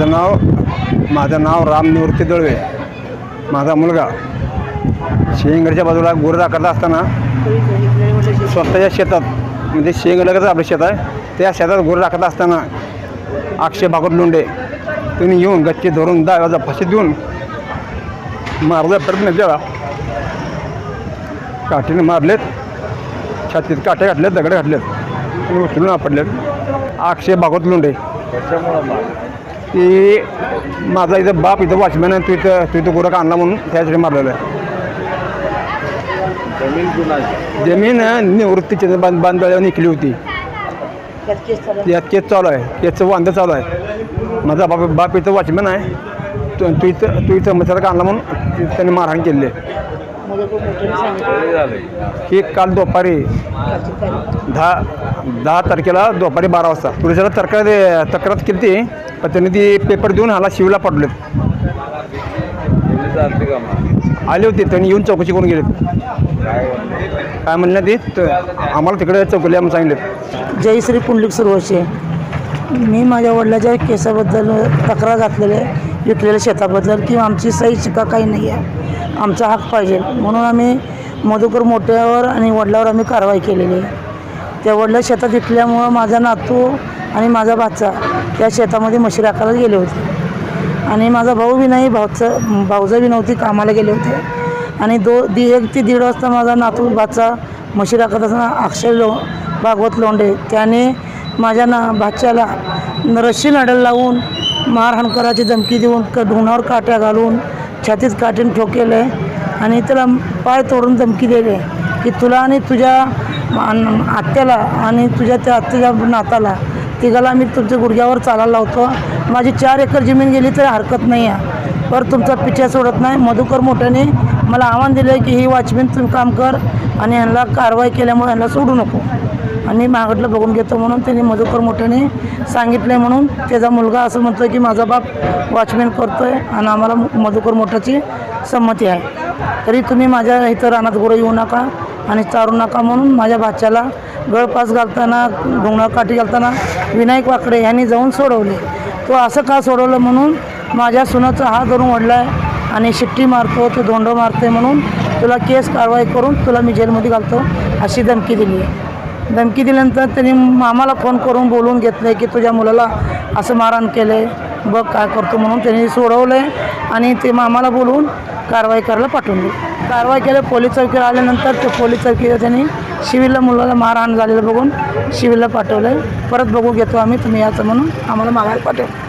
माझं नाव माझं नाव राम निवृत्ती दळवे. माझा मुलगा. शेंगडच्या बाजूला गुरु राखत असताना स्वतःच्या शेतात म्हणजे शेंगडकच आपलं शेत आहे. त्या शेतात गुरु राखत असताना अक्षय भागवत लोंडे तुम्ही येऊन गच्ची धरून दहा फाशी देऊन मारला प्रयत्न केला. काठीने मारलेत. छातीत काटे घातलेत दगड घातलेत. उचलून आपडलेत अक्षय भागवत लोंडे की माझा इथं बाप इथं वॉचमॅन आहे तू इथं तू इथं गुरं आणला म्हणून त्यासाठी मारलेलं आहे. जमीन कुणाची जमीन निवृत्तीची बांध बांधवायला निघली होती. यात केस चालू आहे. केसचं वांदं चालू आहे. माझा बाप बाप इथं वॉचमॅन आहे. तू तू इथं तू इथं मसाला आणला म्हणून त्यांनी मारहाण केलेली आहे. ही काल दुपारी दहा दहा तारखेला दुपारी बारा वाजता. पुलिसाला तक्रार तक्रार केली ती पण त्यांनी ती पेपर देऊन हाला शिवला का मग? आले होते त्यांनी येऊन चौकशी करून गेलेत. काय? म्हणलं ते? त- आम्हाला तिकडे चौकली म्हणून सांगितलेत. जयश्री पुंडलिक सुरवशे मी माझ्या वडिलाच्या केसाबद्दल तक्रार घातलेली आहे विकलेल्या शेताबद्दल किंवा आमची सही शिका काही नाही आहे. आमचा हक पाहिजे. म्हणून आम्ही मधुकर मोठ्यावर आणि वडिलावर आम्ही कारवाई केलेली आहे. त्या वडिला शेतात विकल्यामुळं माझा नातू आणि माझा भाचा त्या शेतामध्ये मशी राखायला गेले होते. आणि माझा भाऊ बी नाही भाऊचं भाऊजा बी नव्हती कामाला गेले होते. आणि दो दी एक ते दीड वाजता माझा नातू भाचा मशी राखत असताना अक्षय लो भागवत लोंडे त्याने माझ्या ना भाच्याला रशी नडल लावून मारहाण करायची धमकी देऊन क ढोणावर काट्या घालून छातीत काठीने आहे आणि त्याला पाय तोडून धमकी दिले की तुला आणि तुझ्या आत्याला आणि तुझ्या त्या आत्याच्या नाताला तिघाला मी तुमच्या गुडघ्यावर चालायला लावतो. माझी चार एकर जमीन गेली तरी हरकत नाही आहे. पर तुमचा पिछा सोडत नाही. मधुकर मोठ्याने मला आव्हान दिलं आहे की ही वॉचमॅन तुम्ही काम कर आणि यांना कारवाई केल्यामुळे यांना सोडू नको. आणि मागडलं बघून घेतो म्हणून त्यांनी मधुकर मोठ्याने सांगितलं आहे म्हणून. त्याचा मुलगा असं म्हणतो की माझा बाप वॉचमॅन करतो आहे आणि आम्हाला मधुकर मोठ्याची संमती आहे. तरी तुम्ही माझ्या इथं रानात गुरं येऊ नका आणि चारू नका म्हणून माझ्या भाच्याला गळपास घालताना ढोंगणा काठी घालताना विनायक वाकडे यांनी जाऊन सोडवले. तो असं का सोडवलं म्हणून माझ्या सुनाचा हात धरून ओढला आहे आणि शिट्टी मारतो ते धोंड मारते म्हणून तुला केस कारवाई करून तुला मी जेलमध्ये घालतो अशी धमकी दिली. आहे धमकी दिल्यानंतर त्यांनी मामाला फोन करून बोलवून घेतलं की तुझ्या मुलाला असं मारहाण केलं आहे बघ काय करतो म्हणून त्यांनी सोडवले आहे आणि ते मामाला बोलवून कारवाई करायला पाठवून दिली कारवाई केलं पोलीस चौकीला आल्यानंतर ते पोलीस चौकीला त्यांनी शिविरला मुलाला मारहाण झालेलं बघून शिविरला पाठवलं आहे परत बघू घेतो आम्ही तुम्ही याचं म्हणून आम्हाला मागायला पाठवलं